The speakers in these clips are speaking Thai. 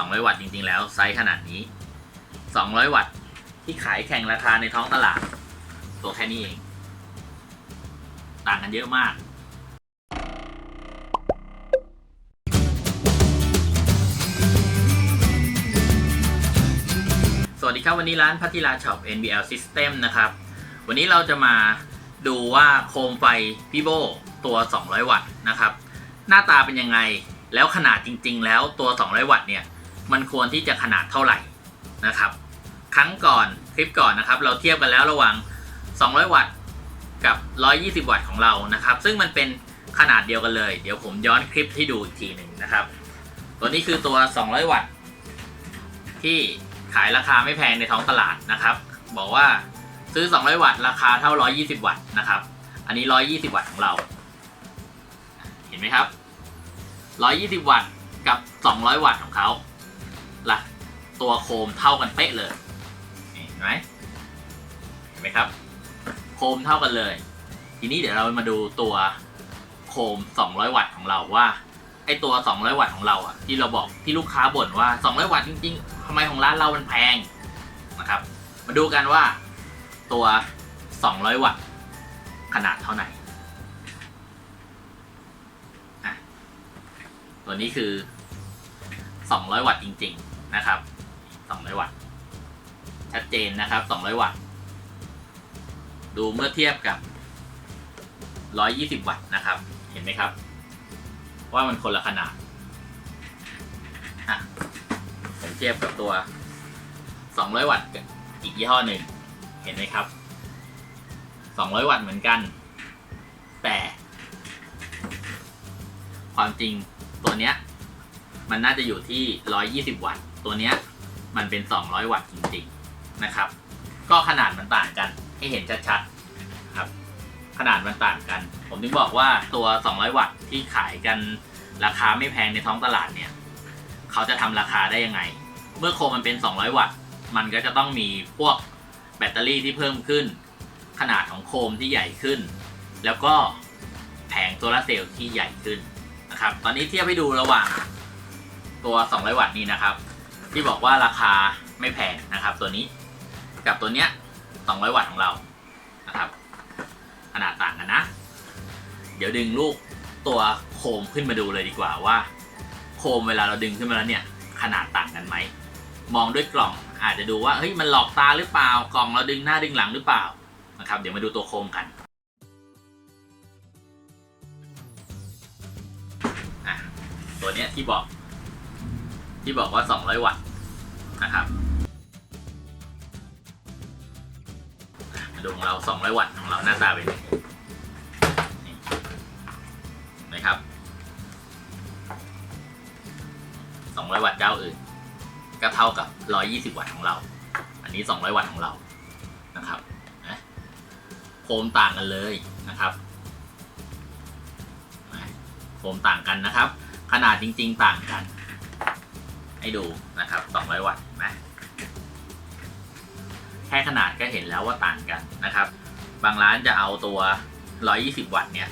200 วัตต์จริงๆ แล้วไซส์ขนาดนี้ 200 วัตต์ที่ขายแข่งราคาในท้องตลาด ตัวแค่นี้เอง ต่างกันเยอะมาก สวัสดีครับ วันนี้ร้านพัทิลาช็อป NBL System นะครับ วันนี้เราจะมาดูว่าโคมไฟพิโบตัว 200 วัตต์นะครับ หน้าตาเป็นยังไงแล้วขนาดจริง ๆ แล้วตัว 200 วัตต์เนี่ย มันควรที่จะขนาดเท่าไหร่นะครับ ครั้งก่อนคลิปก่อนนะครับ เราเทียบกันแล้วระหว่าง 200 วัตต์กับ 120 วัตต์ของเรานะครับ ซึ่งมันเป็นขนาดเดียวกันเลย เดี๋ยวผมย้อนคลิปให้ดูอีกทีหนึ่งนะครับ ตัวนี้คือตัว 200 วัตต์ที่ขายราคาไม่แพงในท้องตลาดนะครับ บอกว่าซื้อ 200 วัตต์ราคาเท่า 120 วัตต์นะครับ อันนี้ 120 วัตต์ของเรา เห็นไหมครับ 120 วัตต์กับ 200 วัตต์ของเขา ตัวโคมเท่ากันเป๊ะเลยนี่เห็นไหมเห็นไหมครับ โคมเท่ากันเลย ทีนี้เดี๋ยวเรามาดูตัวโคม 200 วัตต์ของเราว่าไอตัว 200 วัตต์ของเราอะที่เราบอกที่ลูกค้าบ่นว่า 200 วัตต์จริงๆทำไมของร้านเรามันแพงนะครับ มาดูกันว่าตัว 200 วัตต์ขนาดเท่าไหร่อะตัวนี้คือ 200 วัตต์จริง ๆ นะครับ 200 วัตต์ ชัดเจนนะครับ 200 วัตต์ ดูเมื่อเทียบกับ 120 วัตต์นะครับ เห็นไหมครับ ว่ามันคนละขนาด ผมเทียบกับตัว 200 วัตต์กับอีกยี่ห้อหนึ่ง เห็นไหมครับ 200 วัตต์เหมือนกัน แต่ ความจริงตัวเนี้ยมันน่าจะอยู่ที่ 120 วัตต์ ตัวเนี้ย มันเป็น 200 วัตต์จริงๆนะครับ ก็ขนาดมันต่างกันให้เห็นชัดๆครับ ขนาดมันต่างกัน ผมถึงบอกว่าตัว 200 วัตต์ที่ขายกันราคาไม่แพงในท้องตลาดเนี่ย เขาจะทำราคาได้ยังไง เมื่อโคมมันเป็น 200 วัตต์ มันก็จะต้องมีพวกแบตเตอรี่ที่เพิ่มขึ้น ขนาดของโคมที่ใหญ่ขึ้น แล้วก็แผงโซลาร์เซลล์ที่ใหญ่ขึ้นนะครับ ตอนนี้เทียบให้ดูระหว่างตัว 200 วัตต์นี้นะครับ ที่บอกว่าราคาไม่แพงนะครับ ตัวนี้กับตัวเนี้ย 200 วัตต์ของเรานะครับ ขนาดต่างกันนะ เดี๋ยวดึงลูกตัวโคมขึ้นมาดูเลยดีกว่าว่า โคมเวลาเราดึงขึ้นมาแล้วเนี่ย ขนาดต่างกันไหม มองด้วยกล่องอาจจะดูว่าเฮ้ยมันหลอกตาหรือเปล่ากล่องเราดึงหน้าดึงหลังหรือเปล่านะครับ เดี๋ยวมาดูตัวโคมกันอะตัวเนี้ยที่บอก ที่บอกว่า 200 วัตต์นะครับมาดูของเรา 200 วัตต์ของเราหน้าตาเป็นยังไงนี่เห็นไหมครับ 200 วัตต์เจ้าอื่น ก็เท่ากับ 120 วัตต์ของเรา อันนี้ 200 วัตต์ของเรานะครับนะโคมต่างกันเลยนะครับโคมต่างกันนะครับ ขนาดจริง ๆ ต่างกัน ให้ดูนะครับ 200 วัตต์นไหมแค่ขนาดก็เห็นแล้วว่าต่างกันนะครับ บางร้านจะเอาตัว 120 วัตต์เนี่ย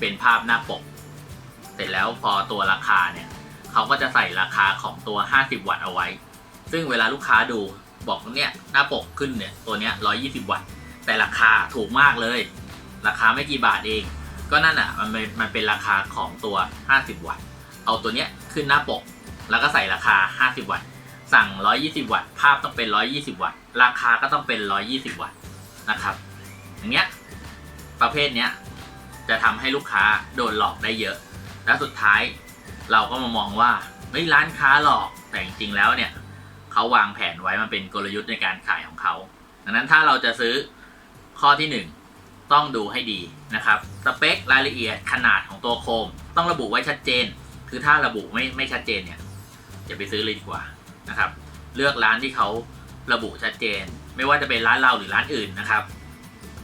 เป็นภาพหน้าปก เสร็จแล้วพอตัวราคาเนี่ยเขาก็จะใส่ราคาของตัว 50 วัตต์เอาไว้ ซึ่งเวลาลูกค้าดูบอกเนี่ยหน้าปกขึ้นเนี่ยตัวเนี้ย 120 วัตต์ แต่ราคาถูกมากเลย ราคาไม่กี่บาทเอง ก็นั่นอะมันมันเป็นราคาของตัว 50 วัตต์ เอาตัวเนี้ยขึ้นหน้าปก แล้วก็ใส่ราคา 50 วัตต์ สั่ง 120 วัตต์ ภาพต้องเป็น 120 วัตต์ ราคาก็ต้องเป็น 120 วัตต์นะครับ อย่างเงี้ย ประเภทเนี้ยจะทำให้ลูกค้าโดนหลอกได้เยอะ และสุดท้ายเราก็มามองว่าเฮ้ยร้านค้าหลอก แต่จริงๆแล้วเนี่ยเขาวางแผนไว้มันเป็นกลยุทธ์ในการขายของเขา ดังนั้นถ้าเราจะซื้อข้อที่หนึ่งต้องดูให้ดีนะครับ สเปครายละเอียดขนาดของตัวโคม ต้องระบุไว้ชัดเจน คือถ้าระบุไม่ไม่ชัดเจนเนี่ย อย่าไปซื้อเลยดีกว่านะครับ เลือกร้านที่เขาระบุชัดเจน ไม่ว่าจะเป็นร้านเราหรือร้านอื่นนะครับ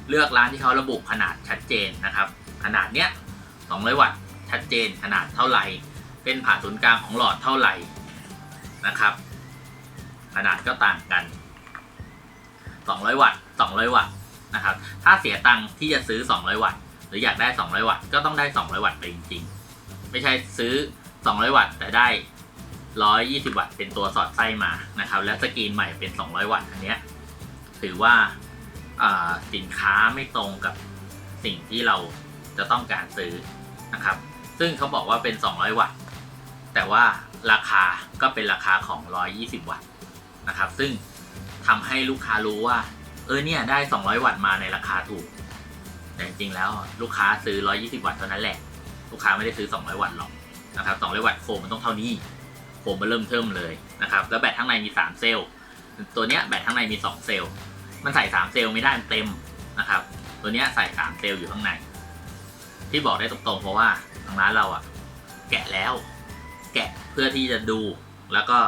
เลือกร้านที่เขาระบุขนาดชัดเจนนะครับ ขนาดเนี้ย200 วัตต์ชัดเจนขนาดเท่าไหร่เป็นผ่าศูนย์กลางของหลอดเท่าไหร่นะครับ ขนาดก็ต่างกัน 200 วัตต์200 วัตต์นะครับ ถ้าเสียตังค์ที่จะซื้อ 200 วัตต์หรืออยากได้ 200 วัตต์ก็ต้องได้ 200 วัตต์ไปจริงๆ ไม่ใช่ซื้อ 200 วัตต์แต่ได้ 120 วัตต์เป็นตัวสอดไส้มานะครับ และสกรีนใหม่เป็น 200 วัตต์อันเนี้ยถือว่าสินค้าไม่ตรงกับสิ่งที่เราจะต้องการซื้อนะครับ ซึ่งเขาบอกว่าเป็น 200 วัตต์ แต่ว่าราคาก็เป็นราคาของ 120 วัตต์นะครับ ซึ่งทำให้ลูกค้ารู้ว่า เออเนี่ยได้ 200 วัตต์มาในราคาถูก แต่จริงๆแล้วลูกค้าซื้อ 120 วัตต์เท่านั้นแหละ ลูกค้าไม่ได้ซื้อ 200 วัตต์หรอกนะครับ 200 วัตต์โฟมมันต้องเท่านี้ มมันเริ่มเทิมเลยนะครับ แล้วแบตข้างในมี 3 เซลล์ ตัวเนี้ยแบตข้างในมี 2 เซลล์ มันใส่ 3 เซลล์ไม่ได้มันเต็มนะครับ ตัวเนี้ยใส่ 3 เซลล์อยู่ข้างใน ที่บอกได้ตรงๆ เพราะว่าทางร้านเราอะแกะแล้ว แกะเพื่อที่จะดูแล้วก็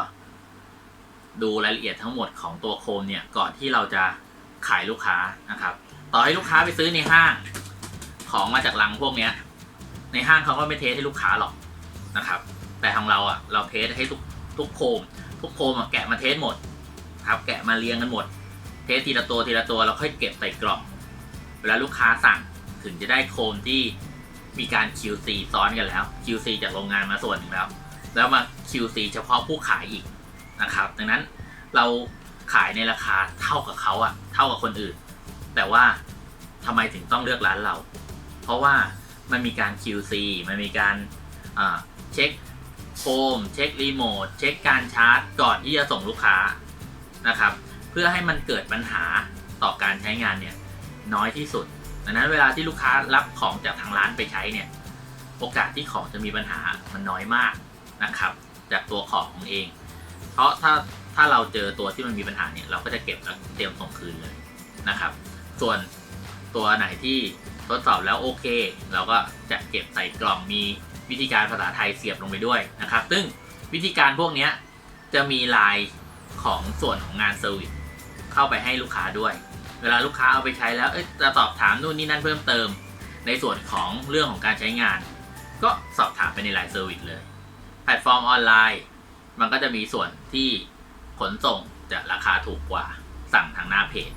ดูรายละเอียดทั้งหมดของตัวโคมเนี่ยก่อนที่เราจะขายลูกค้านะครับ ต่อให้ลูกค้าไปซื้อในห้าง ของมาจากลังพวกเนี้ย ในห้างเขาก็ไม่เทสให้ลูกค้าหรอกนะครับ แต่ทางเราอะ เราเทสให้ทุกทุกโคม ทุกโคมอะแกะมาเทสหมด ครับ แกะมาเรียงกันหมด เทสทีละตัวทีละตัวแล้วค่อยเก็บใส่กล่องเวลาลูกค้าสั่งถึงจะได้โคมที่มีการ QC ซ้อนกันแล้ว QC จากโรงงานมาส่วนหนึ่งแล้ว แล้วมา QC เฉพาะผู้ขายอีกนะครับ ดังนั้นเราขายในราคาเท่ากับเขาอะเท่ากับคนอื่น แต่ว่าทำไมถึงต้องเลือกร้านเรา เพราะว่ามันมีการ QC มันมีการเช็ค โฟมเช็ครีโมทเช็คการชาร์จก่อนที่จะส่งลูกค้านะครับ เพื่อให้มันเกิดปัญหาต่อการใช้งานเนี่ยน้อยที่สุดดังนั้นเวลาที่ลูกค้ารับของจากทางร้านไปใช้เนี่ยโอกาสที่ของจะมีปัญหามันน้อยมากนะครับ จากตัวของเอง เพราะถ้าถ้าเราเจอตัวที่มันมีปัญหาเนี่ยเราก็จะเก็บแล้วเตรียมส่งคืนเลยนะครับ ส่วนตัวไหนที่ทดสอบแล้วโอเค เราก็จะเก็บใส่กล่องมี วิธีการภาษาไทยเสียบลงไปด้วยนะครับ ซึ่งวิธีการพวกนี้จะมีลายของส่วนของงานเซอร์วิสเข้าไปให้ลูกค้าด้วย เวลาลูกค้าเอาไปใช้แล้วจะสอบถามนู่นนี่นั่นเพิ่มเติม ในส่วนของเรื่องของการใช้งาน ก็สอบถามไปในลน์เซอร์วิสเลย แพลตฟอร์มออนไลน์ มันก็จะมีส่วนที่ขนส่งจะราคาถูกกว่าสั่งทางหน้าเพจ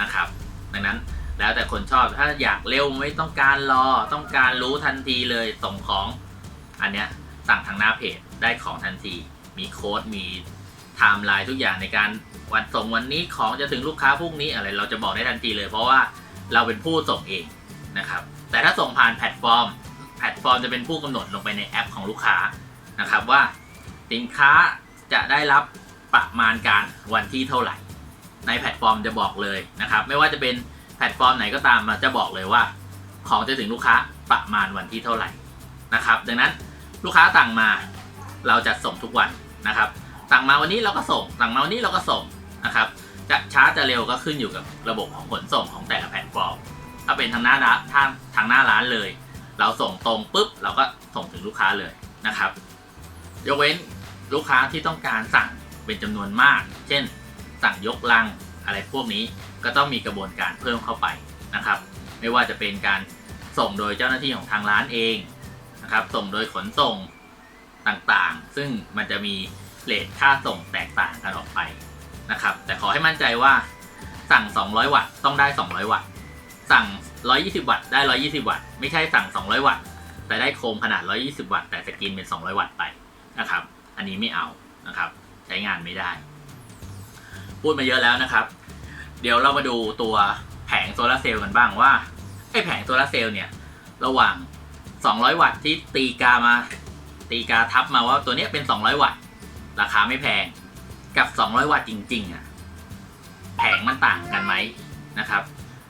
นะครับ ดังนั้นแล้วแต่คนชอบถ้าอยากเร็วไม่ต้องการรอ ต้องการรู้ทันทีเลยส่งของ อันเนี้ยสั่งทางหน้าเพจได้ของทันที มีโค้ดมีไทม์ไลน์ทุกอย่างในการวันส่งวันนี้ของจะถึงลูกค้าพรุ่งนี้อะไรเราจะบอกได้ทันทีเลย เพราะว่าเราเป็นผู้ส่งเองนะครับ แต่ถ้าส่งผ่านแพลตฟอร์ม แพลตฟอร์มจะเป็นผู้กำหนดลงไปในแอปของลูกค้านะครับว่าสินค้าจะได้รับประมาณการวันที่เท่าไหร่ ในแพลตฟอร์มจะบอกเลยนะครับ ไม่ว่าจะเป็นแพลตฟอร์มไหนก็ตามมันจะบอกเลยว่า ของจะถึงลูกค้าประมาณวันที่เท่าไหร่นะครับ ดังนั้น ลูกค้าสั่งมา เราจะส่งทุกวันนะครับ สั่งมาวันนี้เราก็ส่ง สั่งมาวันนี้เราก็ส่งนะครับ จะช้าจะเร็วก็ขึ้นอยู่กับระบบของขนส่งของแต่ละแพลตฟอร์ม ถ้าเป็นทางหน้าร้านทางทางหน้าร้านเลย เราส่งตรงปุ๊บเราก็ส่งถึงลูกค้าเลยนะครับ ยกเว้นลูกค้าที่ต้องการสั่งเป็นจำนวนมาก เช่น สั่งยกลังอะไรพวกนี้ก็ต้องมีกระบวนการเพิ่มเข้าไปนะครับ ไม่ว่าจะเป็นการส่งโดยเจ้าหน้าที่ของทางร้านเอง นะครับ ส่งโดยขนส่งต่างๆ ซึ่งมันจะมีเลทค่าส่งแตกต่างกันออกไปนะครับ แต่ขอให้มั่นใจว่าสั่ง 200 วัตต์ต้องได้ 200 วัตต์ สั่ง 120 วัตต์ได้ 120 วัตต์ ไม่ใช่สั่ง 200 วัตต์ แต่ได้โคมขนาด 120 วัตต์ แต่สกินเป็น 200 วัตต์ไปนะครับ อันนี้ไม่เอานะครับ ใช้งานไม่ได้ พูดมาเยอะแล้วนะครับ เดี๋ยวเรามาดูตัวแผงโซลาร์เซลล์กันบ้างว่าไอ้แผงโซลาร์เซลล์เนี่ย ระหว่าง 200 วัตต์ที่ตีกามา ตีกาทับมาว่าตัวเนี้ยเป็น 200 วัตต์ ราคาไม่แพง กับ 200 วัตต์จริง ๆ อะ แผงมันต่างกันไหมนะครับ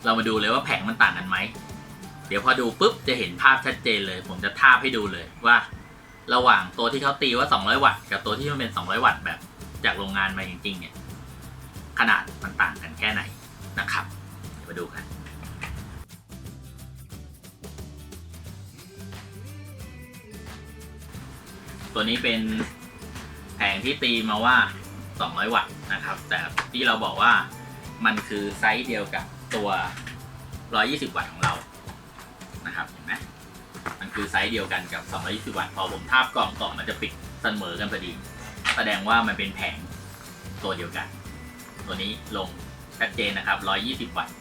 เรามาดูเลยว่าแผงมันต่างกันไหม เดี๋ยวพอดูปุ๊บจะเห็นภาพชัดเจนเลย ผมจะทาบให้ดูเลยว่า ระหว่างตัวที่เขาตีว่า 200 วัตต์ กับตัวที่มันเป็น 200 วัตต์แบบ จากโรงงานมาจริงๆเนี่ย ขนาดมันต่างกันแค่ไหนนะครับ เดี๋ยวมาดูกัน ตัวนี้เป็นแผงที่ตีมาว่า 200 วัตต์นะครับ แต่ที่เราบอกว่ามันคือไซส์เดียวกับตัว 120 วัตต์ของเรานะครับเห็นไหมมันคือไซส์เดียวกันกับ 220 วัตต์พอผมทาบกล่องกล่องมันจะปิดเสมอกันพอดี แสดงว่ามันเป็นแผงตัวเดียวกัน ตัวนี้ลงชัดเจนนะครับ 120 วัตต์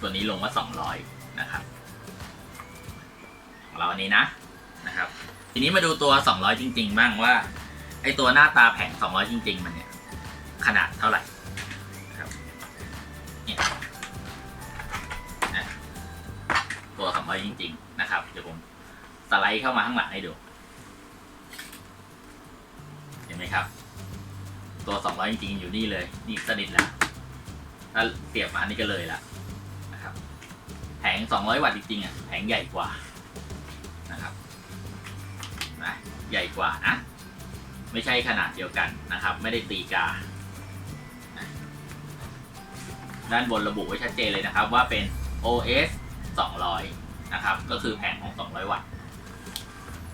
ตัวนี้ลงว่า 200 นะครับ ของเราอันนี้นะนะครับ ทีนี้มาดูตัว 200 จริง ๆ บ้างว่า ไอตัวหน้าตาแผง 200 จริง ๆ มันเนี่ย ขนาดเท่าไหร่ครับเนี่ยนะตัว 200 จริง ๆ นะครับ เดี๋ยวผมสไลด์เข้ามาข้างหลังให้ดู เห็นไหมครับ ตัว 200 จริง ๆ อยู่นี่เลย นี่สนิทแล้วถ้าเปรียบมานี่ก็เลยละนะครับ แผง 200 วัตต์จริงๆอะแผงใหญ่กว่า ใหญ่กว่านะ ไม่ใช่ขนาดเดียวกันนะครับ ไม่ได้ตีกา ด้านบนระบุไว้ชัดเจนเลยนะครับว่าเป็น OS 200 นะครับ ก็คือแผงของ 200 วัตต์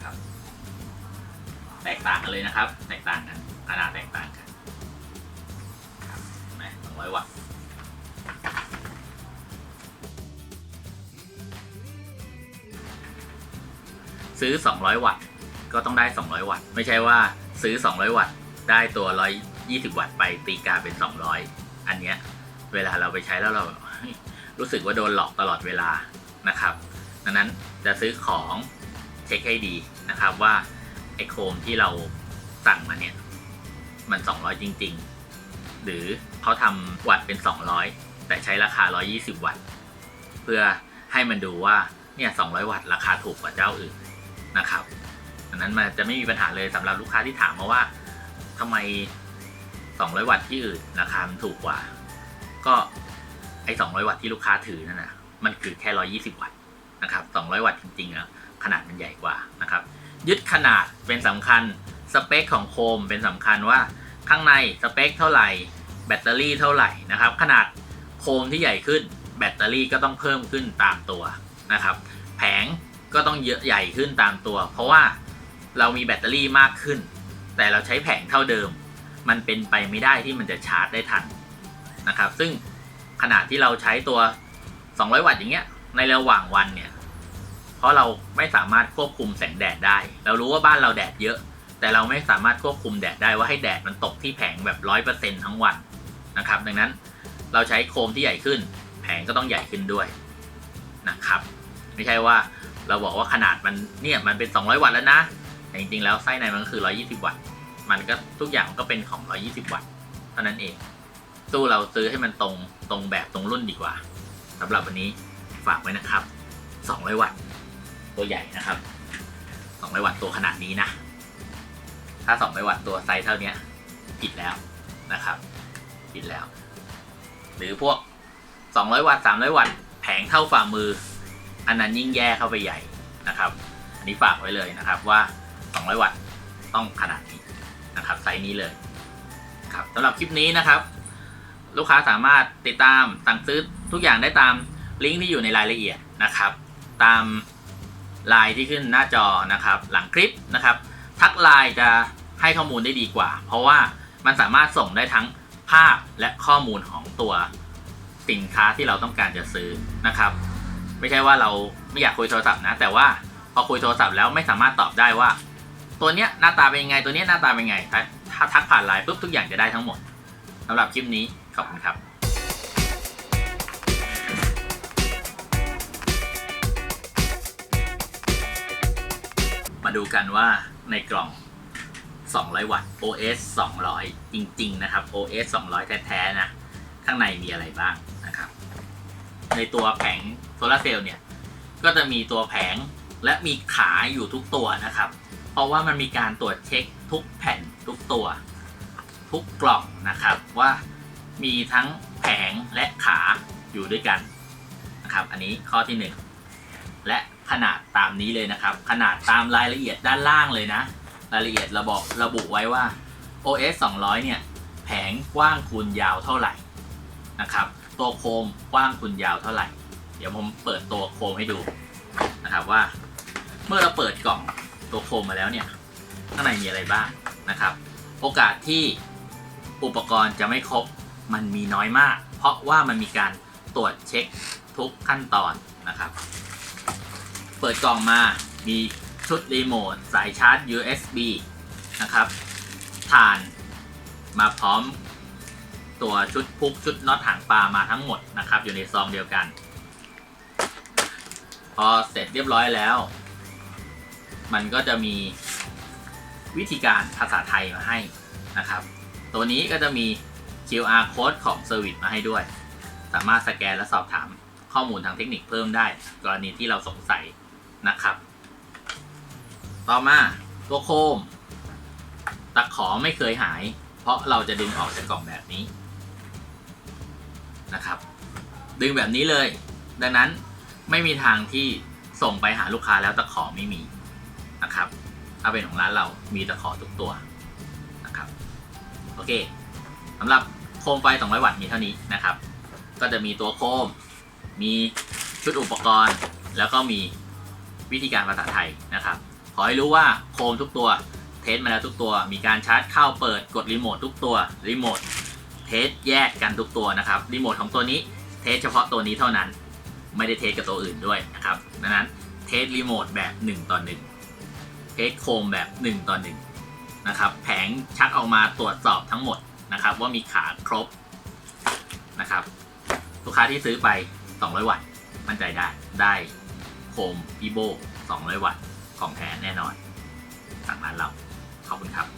ครับแตกต่างกันเลยนะครับ แตกต่างกันขนาดแตกต่างกันเห็นไหม200 วัตต์ซื้อ 200 วัตต์ ก็ต้องได้ 200 วัตต์ ไม่ใช่ว่าซื้อ 200 วัตต์ ได้ตัว 120 วัตต์ไปตีกาเป็น 200 อันเนี้ยเวลาเราไปใช้แล้วเรารู้สึกว่าโดนหลอกตลอดเวลานะครับ ดังนั้นจะซื้อของเช็คให้ดีนะครับว่าไอโคมที่เราสั่งมาเนี่ยมัน 200 จริง ๆ หรือเขาทำวัตต์เป็น 200 แต่ใช้ราคา 120 วัตต์ เพื่อให้มันดูว่าเนี่ย 200 วัตต์ราคาถูกกว่าเจ้าอื่นนะครับ นั้นมันจะไม่มีปัญหาเลยสำหรับลูกค้าที่ถามมาว่าทำไม 200 วัตต์ที่อื่นราคามันถูกกว่า ก็ไอ้200 วัตต์ที่ลูกค้าถือนั่นนะมันคือแค่ 120 วัตต์นะครับ 200 วัตต์จริงๆแล้วขนาดมันใหญ่กว่านะครับ ยึดขนาดเป็นสำคัญสเปคของโคมเป็นสำคัญว่าข้างในสเปคเท่าไหร่ แบตเตอรี่เท่าไหร่นะครับ ขนาดโคมที่ใหญ่ขึ้น แบตเตอรี่ก็ต้องเพิ่มขึ้นตามตัวนะครับ แผงก็ต้องเยอะใหญ่ขึ้นตามตัว เพราะว่า เรามีแบตเตอรี่มากขึ้น แต่เราใช้แผงเท่าเดิม มันเป็นไปไม่ได้ที่มันจะชาร์จได้ทันนะครับ ซึ่งขนาดที่เราใช้ตัว 200 วัตต์อย่างเงี้ยในระหว่างวันเนี่ย เพราะเราไม่สามารถควบคุมแสงแดดได้ เรารู้ว่าบ้านเราแดดเยอะ แต่เราไม่สามารถควบคุมแดดได้ว่าให้แดดมันตกที่แผงแบบร้อยเปอร์เซ็นทั้งวันนะครับ ดังนั้นเราใช้โคมที่ใหญ่ขึ้น แผงก็ต้องใหญ่ขึ้นด้วยนะครับ ไม่ใช่ว่าเราบอกว่าขนาดมันเนี่ยมันเป็น 200 วัตต์แล้วนะ แต่จริงๆแล้วไส้ในมันก็คือ 120 วัตต์ มันก็ทุกอย่างก็เป็นของ 120 วัตต์เท่านั้นเองตู้เราซื้อให้มันตรงตรงแบบตรงรุ่นดีกว่าสำหรับวันนี้ฝากไว้นะครับ 200 วัตต์ ตัวใหญ่นะครับ 200 วัตต์ตัวขนาดนี้นะ ถ้า 200 วัตต์ตัวไซส์เท่านี้ผิดแล้วนะครับ ผิดแล้ว หรือพวก 200 วัตต์ 300 วัตต์แผงเท่าฝ่ามือ อันนั้นยิ่งแย่เข้าไปใหญ่นะครับ อันนี้ฝากไว้เลยนะครับว่า 200 วัตต์ต้องขนาดนี้นะครับไซส์นี้เลยครับสำหรับคลิปนี้นะครับ ลูกค้าสามารถติดตามสั่งซื้อทุกอย่างได้ตามลิงก์ที่อยู่ในรายละเอียดนะครับ ตามไลน์ที่ขึ้นหน้าจอนะครับ หลังคลิปนะครับ ทักไลน์จะให้ข้อมูลได้ดีกว่า เพราะว่ามันสามารถส่งได้ทั้งภาพและข้อมูลของตัวสินค้าที่เราต้องการจะซื้อนะครับ ไม่ใช่ว่าเราไม่อยากคุยโทรศัพท์นะ แต่ว่าพอคุยโทรศัพท์แล้วไม่สามารถตอบได้ว่า ตัวเนี้ยหน้าตาเป็นยังไงตัวเนี้ยหน้าตาเป็นยังไง ถ้าทักผ่านไลน์ปุ๊บทุกอย่างจะได้ทั้งหมดสำหรับคลิปนี้ขอบคุณครับมาดูกันว่าในกล่อง 200 วัตต์ OS 200 จริง ๆ นะครับ OS 200 แท้ ๆ นะ ข้างในมีอะไรบ้างนะครับ ในตัวแผงโซลาร์เซลล์เนี่ย ก็จะมีตัวแผงและมีขาอยู่ทุกตัวนะครับ ราะว่ามันมีการตรวจเช็คทุกแผ่นทุกตัว ทุกกล่องนะครับว่ามีทั้งแผงและขาอยู่ด้วยกันนะครับ อันนี้ข้อที่หนึ่งและขนาดตามนี้เลยนะครับ ขนาดตามรายละเอียดด้านล่างเลยนะ รายละเอียดระบอกระบุไว้ว่า OS 200 เนี่ย แผงกว้างคูณยาวเท่าไหร่นะครับ ตัวโคมกว้างคูณยาวเท่าไหร่ เดี๋ยวผมเปิดตัวโคมให้ดูนะครับว่า เมื่อเราเปิดกล่อง ตัวโคมมาแล้วเนี่ยข้างในมีอะไรบ้างนะครับ โอกาสที่อุปกรณ์จะไม่ครบมันมีน้อยมาก เพราะว่ามันมีการตรวจเช็คทุกขั้นตอนนะครับ เปิดกล่องมามีชุดรีโมทสายชาร์จ USB นะครับถ่านมาพร้อมตัวชุดพุกชุดน็อตหางปลามาทั้งหมดนะครับ อยู่ในซองเดียวกัน พอเสร็จเรียบร้อยแล้ว มันก็จะมีวิธีการภาษาไทยมาให้นะครับ ตัวนี้ก็จะมี QR code ของ Service มาให้ด้วย สามารถสแกนและสอบถามข้อมูลทางเทคนิคเพิ่มได้ กรณีที่เราสงสัยนะครับ ต่อมาตัวโคม ตะขอไม่เคยหาย เพราะเราจะดึงออกจากกล่องแบบนี้นะครับ ดึงแบบนี้เลย ดังนั้นไม่มีทางที่ส่งไปหาลูกค้าแล้วตะขอไม่มี นะครับ ถ้าเป็นของร้านเรามีตะขอทุกตัวนะครับ โอเคสำหรับโคมไฟ 200 วัตต์มีเท่านี้นะครับ ก็จะมีตัวโคม มีชุดอุปกรณ์ แล้วก็มีวิธีการภาษาไทยนะครับ ขอให้รู้ว่าโคมทุกตัวเทสมาแล้วทุกตัว มีการชาร์จเข้าเปิดกดรีโมททุกตัว รีโมทเทสแยกกันทุกตัวนะครับ รีโมทของตัวนี้เทสเฉพาะตัวนี้เท่านั้น ไม่ได้เทสกับตัวอื่นด้วยนะครับ ดังนั้นเทสรีโมทแบบ 1 ต่อ 1 เทสโคมแบบ1ต่อ1นะครับแผงชักออกมาตรวจสอบทั้งหมดนะครับ ว่ามีขาครบนะครับลูกค้าที่ซื้อไป 200 วัตต์มั่นใจได้ได้โคมอีโบ200 วัตต์ของแท้แน่นอนสั่งร้านเราขอบคุณครับ